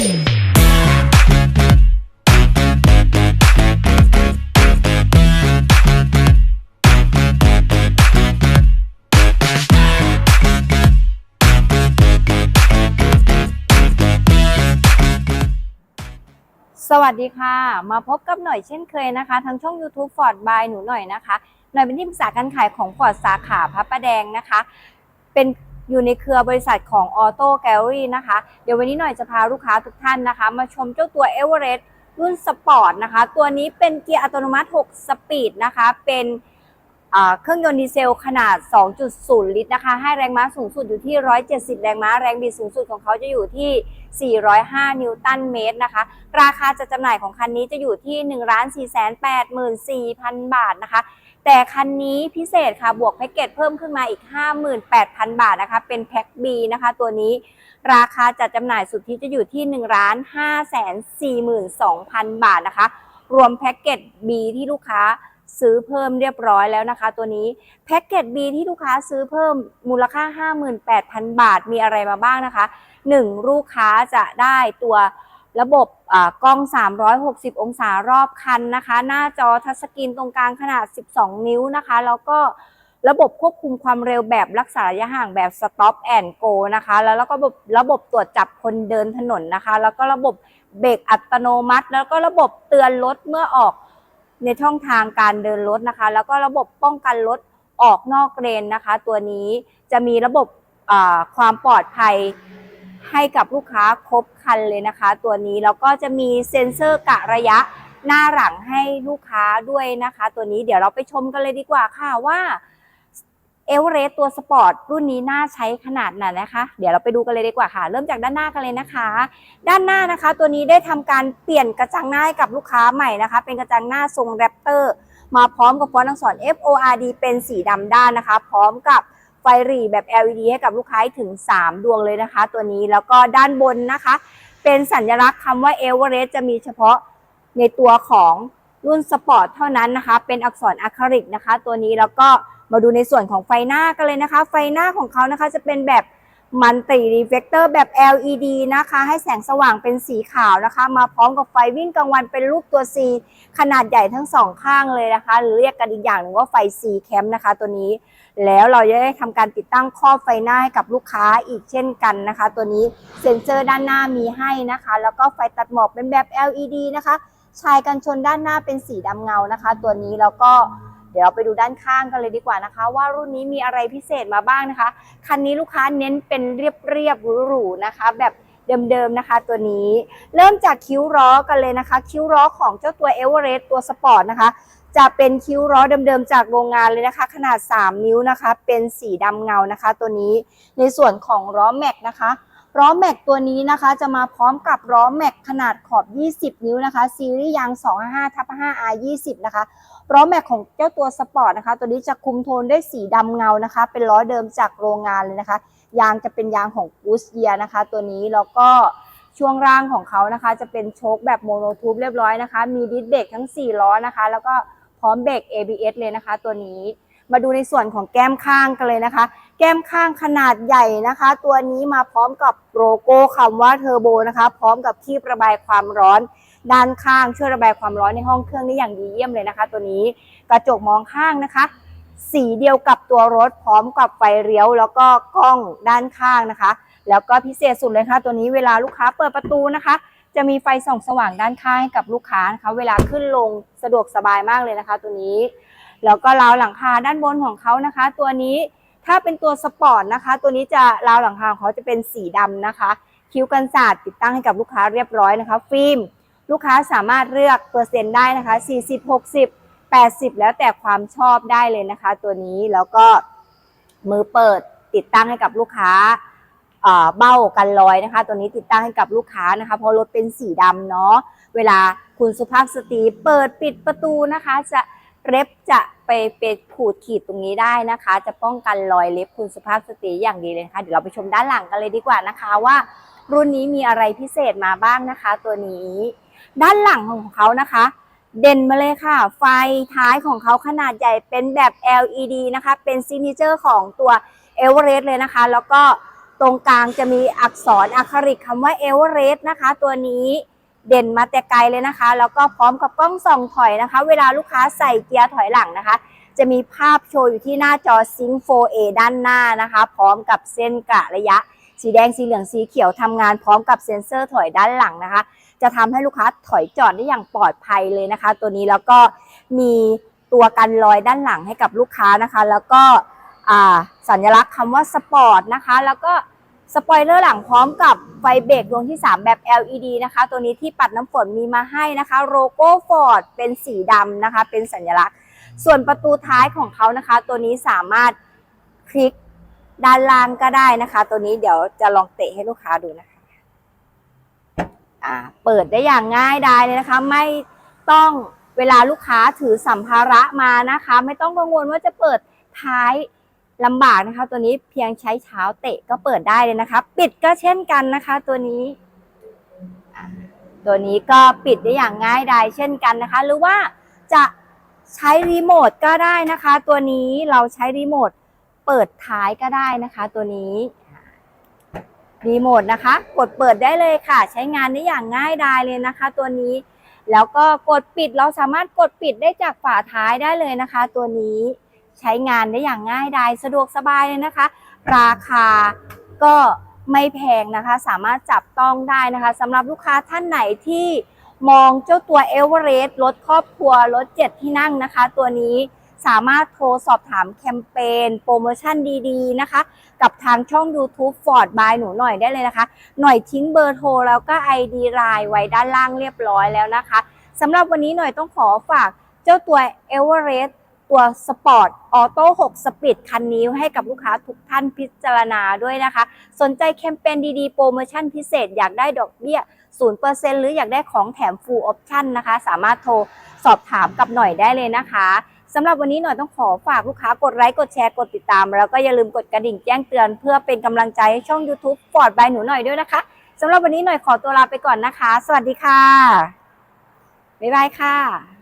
สวัสดีค่ะ มาพบกับหน่อยเช่นเคยนะคะ ทางช่อง YouTube Ford by หนูหน่อยนะคะ หน่อยเป็นที่ปรึกษาการขายของ Ford สาขาพระประแดงนะคะ เป็น อยู่ในเครือบริษัทของ Auto Gallery นะคะ เดี๋ยววันนี้หน่อยจะพาลูกค้าทุกท่านนะคะ มาชมเจ้าตัว Everest รุ่นสปอร์ตนะคะ ตัวนี้เป็นเกียร์อัตโนมัติ 6 สปีดนะคะ เป็นเครื่องยนต์ดีเซลขนาด 2.0 ลิตรนะคะ ให้แรงม้าสูงสุดอยู่ที่ 170 แรงม้า แรงบิดสูงสุดของเขาจะอยู่ที่ 405 นิวตันเมตรนะคะ ราคาจะจำหน่ายของคันนี้จะอยู่ที่ 1 4 8 4 0 0 0 บาทนะคะ แต่คันนี้พิเศษค่ะบวกแพ็กเกจเพิ่มขึ้นมาอีก 58,000 บาทนะคะ เป็นแพ็ก B นะคะ ตัวนี้ราคาจัดจำหน่ายสุทธิจะอยู่ที่1 5 4 2 0 0 0 บาทนะคะ รวมแพ็กเกจ B ที่ลูกค้าซื้อเพิ่มเรียบร้อยแล้วนะคะ ตัวนี้แพ็กเกจ B ที่ลูกค้าซื้อเพิ่มมูลค่า 58,000 บาทมีอะไรมาบ้างนะคะ 1 ลูกค้าจะได้ตัว ระบบกล้อง 360 องศารอบคันนะคะ หน้าจอทัชสกรีนตรงกลางขนาด 12 นิ้วนะคะ แล้วก็ระบบควบคุมความเร็วแบบรักษาระยะห่างแบบ stop and go นะคะแล้วแล้วก็ระบบระบบตรวจจับคนเดินถนนนะคะ แล้วก็ระบบเบรกอัตโนมัติ แล้วก็ระบบเตือนรถเมื่อออกในช่องทางการเดินรถนะคะ แล้วก็ระบบป้องกันรถออกนอกเลนนะคะ ตัวนี้จะมีระบบความปลอดภัย ให้กับลูกค้าครบคันเลยนะคะ ตัวนี้แล้วก็จะมีเซ็นเซอร์กะระยะหน้าหลังให้ลูกค้าด้วยนะคะ ตัวนี้เดี๋ยวเราไปชมกันเลยดีกว่าค่ะว่าเอเวอเรสต์ตัวสปอร์ตรุ่นนี้น่าใช้ขนาดไหนนะคะ เดี๋ยวเราไปดูกันเลยดีกว่าค่ะ เริ่มจากด้านหน้ากันเลยนะคะ ด้านหน้านะคะ ตัวนี้ได้ทำการเปลี่ยนกระจังหน้าให้กับลูกค้าใหม่นะคะ เป็นกระจังหน้าทรงแรปเตอร์มาพร้อมกับฟอนต์อักษร FORD เป็นสีดำด้านนะคะ พร้อมกับ ไฟหรี่แบบ LED ให้กับลูกค้าถึง 3 ดวงเลยนะคะ ตัวนี้แล้วก็ด้านบนนะคะ เป็นสัญลักษณ์คำว่า Everest จะมีเฉพาะในตัวของรุ่นสปอร์ตเท่านั้นนะคะ เป็นอักษรอะคริลิกนะคะ ตัวนี้แล้วก็มาดูในส่วนของไฟหน้ากันเลยนะคะ ไฟหน้าของเขานะคะจะเป็นแบบ มันติรีเฟกเตอร์แบบ LED นะคะ ให้แสงสว่างเป็นสีขาวนะคะ มาพร้อมกับไฟวิ่งกลางวันเป็นรูปตัว C ขนาดใหญ่ทั้งสองข้างเลยนะคะ หรือเรียกกันอีกอย่างหนึ่งว่าไฟ C Cam นะคะ ตัวนี้ แล้วเราจะได้ทำการติดตั้งครอบไฟหน้าให้กับลูกค้าอีกเช่นกันนะคะ ตัวนี้เซ็นเซอร์ด้านหน้ามีให้นะคะ แล้วก็ไฟตัดหมอกเป็นแบบ LED นะคะ ชายกันชนด้านหน้าเป็นสีดำเงานะคะ ตัวนี้แล้วก็ เดี๋ยวเราไปดูด้านข้างกันเลยดีกว่านะคะ ว่ารุ่นนี้มีอะไรพิเศษมาบ้างนะคะ คันนี้ลูกค้าเน้นเป็นเรียบๆหรูๆนะคะ แบบเดิมๆนะคะตัวนี้เริ่มจากคิ้วล้อกันเลยนะคะ คิ้วล้อของเจ้าตัวเอเวอเรสต์ตัวสปอร์ตนะคะ จะเป็นคิ้วล้อเดิมๆจากโรงงานเลยนะคะ ขนาด 3 นิ้วนะคะ เป็นสีดำเงานะคะ ตัวนี้ในส่วนของล้อแม็กนะคะล้อแม็กตัวนี้นะคะจะมาพร้อมกับล้อแม็กขนาดขอบ 20 นิ้วนะคะ ซีรีส์ยาง 255ทับ5 R 20 นะคะ ล้อแม็กของเจ้าตัวสปอร์ตนะคะ ตัวนี้จะคุมโทนด้วยสีดำเงานะคะ เป็นล้อเดิมจากโรงงานเลยนะคะ ยางจะเป็นยางของกูสเยียนะคะ ตัวนี้แล้วก็ช่วงล่างของเขานะคะ จะเป็นโชคแบบโมโนทูบเรียบร้อยนะคะ มีดิสเบรกทั้ง 4 ล้อนะคะ แล้วก็พร้อมเบรก ABS เลยนะคะ ตัวนี้มาดูในส่วนของแก้มข้างกันเลยนะคะ แก้มข้างขนาดใหญ่นะคะ ตัวนี้มาพร้อมกับโลโก้คำว่าเทอร์โบนะคะ พร้อมกับที่ระบายความร้อน ด้านข้างช่วยระบายความร้อนในห้องเครื่องได้อย่างดีเยี่ยมเลยนะคะ ตัวนี้กระจกมองข้างนะคะ สีเดียวกับตัวรถพร้อมกับไฟเลี้ยว แล้วก็กล้องด้านข้างนะคะ แล้วก็พิเศษสุดเลยค่ะ ตัวนี้เวลาลูกค้าเปิดประตูนะคะ จะมีไฟส่องสว่างด้านข้างให้กับลูกค้านะคะ เวลาขึ้นลงสะดวกสบายมากเลยนะคะ ตัวนี้แล้วก็ราวหลังคาด้านบนของเขานะคะ ตัวนี้ถ้าเป็นตัวสปอร์ตนะคะ ตัวนี้จะราวหลังคาของเขาจะเป็นสีดำนะคะ คิ้วกันศาสตร์ติดตั้งให้กับลูกค้าเรียบร้อยนะคะ ฟิล์ม ลูกค้าสามารถเลือกเปอร์เซ็นต์ได้นะคะ 40 60 80 แล้วแต่ความชอบได้เลยนะคะ ตัวนี้แล้วก็มือเปิดติดตั้งให้กับลูกค้าเบ้ากันรอยนะคะ ตัวนี้ติดตั้งให้กับลูกค้านะคะ เพราะรถเป็นสีดำเนาะเวลาคุณสุภาพสตรีเปิดปิดประตูนะคะ จะเล็บจะไปไปขูดขีดตรงนี้ได้นะคะ จะป้องกันรอยเล็บคุณสุภาพสตรีอย่างดีเลยนะคะเดี๋ยวเราไปชมด้านหลังกันเลยดีกว่านะคะว่า รุ่นนี้มีอะไรพิเศษมาบ้างนะคะ ตัวนี้ ด้านหลังของเขานะคะ เด่นมาเลยค่ะ ไฟท้ายของเขาขนาดใหญ่เป็นแบบ LED นะคะ เป็นซิกเนเจอร์ของตัว e v e r e s t เลยนะคะ แล้วก็ตรงกลางจะมีอักษรอะคริกคำว่าเอเวอเรสต์นะคะ ตัวนี้เด่นมาแต่ไกลเลยนะคะ แล้วก็พร้อมกับกล้องส่องถอยนะคะ เวลาลูกค้าใส่เกียร์ถอยหลังนะคะ จะมีภาพโชว์อยู่ที่หน้าจอ Sync 4A ด้านหน้านะคะ พร้อมกับเส้นกะระยะ สีแดงสีเหลืองสีเขียวทำงานพร้อมกับเซ็นเซอร์ถอยด้านหลังนะคะ จะทำให้ลูกค้าถอยจอดได้อย่างปลอดภัยเลยนะคะ ตัวนี้แล้วก็มีตัวกันรอยด้านหลังให้กับลูกค้านะคะ แล้วก็สัญลักษณ์คำว่าสปอร์ตนะคะ แล้วก็สปอยเลอร์หลังพร้อมกับไฟเบรกดวงที่ 3 แบบ LED นะคะ ตัวนี้ที่ปัดน้ำฝนมีมาให้นะคะ โลโก้ฟอร์ดเป็นสีดำนะคะ เป็นสัญลักษณ์ ส่วนประตูท้ายของเขานะคะ ตัวนี้สามารถคลิกด้านล่างก็ได้นะคะ ตัวนี้เดี๋ยวจะลองเตะให้ลูกค้าดูนะคะ เปิดได้อย่างง่ายดายเลยนะคะ ไม่ต้องเวลาลูกค้าถือสัมภาระมานะคะ ไม่ต้องกังวลว่าจะเปิดท้ายลำบากนะคะ ตัวนี้เพียงใช้เท้าเตะก็เปิดได้เลยนะคะ ปิดก็เช่นกันนะคะ ตัวนี้ ตัวนี้ก็ปิดได้อย่างง่ายดายเช่นกันนะคะ หรือว่าจะใช้รีโมทก็ได้นะคะ ตัวนี้เราใช้รีโมทเปิดท้ายก็ได้นะคะ ตัวนี้ รีโมทนะคะ กดเปิดได้เลยค่ะ ใช้งานได้อย่างง่ายดายเลยนะคะ ตัวนี้ แล้วก็กดปิดเราสามารถกดปิดได้จากฝาท้ายได้เลยนะคะ ตัวนี้ใช้งานได้อย่างง่ายดายสะดวกสบายเลยนะคะ ราคาก็ไม่แพงนะคะ สามารถจับต้องได้นะคะสำหรับลูกค้าท่านไหนที่มองเจ้าตัวเอเวอเรสต์รถครอบครัวรถเจ็ดที่นั่งนะคะ ตัวนี้ สามารถโทรสอบถามแคมเปญโปรโมชั่นดีๆนะคะ กับทางช่อง YouTube Ford by หนูหน่อยได้เลยนะคะ หน่อยทิ้งเบอร์โทรแล้วก็ ID ไลน์ไว้ด้านล่างเรียบร้อยแล้วนะคะสำหรับวันนี้หน่อยต้องขอฝากเจ้าตัว e v e r e s t ตัวสปอร์ตออโต้6สปีดคันนี้ให้กับลูกค้าทุกท่านพิจารณาด้วยนะคะ สนใจแคมเปญดีๆ โปรโมชั่นพิเศษ อยากได้ดอกเบี้ย 0%หรืออยากได้ของแถม full option นะคะ สามารถโทรสอบถามกับหน่อยได้เลยนะคะ สำหรับวันนี้หน่อยต้องขอฝากลูกค้ากดไลค์กดแชร์กดติดตาม แล้วก็อย่าลืมกดกระดิ่งแจ้งเตือน เพื่อเป็นกำลังใจให้ช่อง YouTube ฟอร์ดบายหนูหน่อยด้วยนะคะสำหรับวันนี้หน่อยขอตัวลาไปก่อนนะคะ สวัสดีค่ะบ๊ายบายค่ะ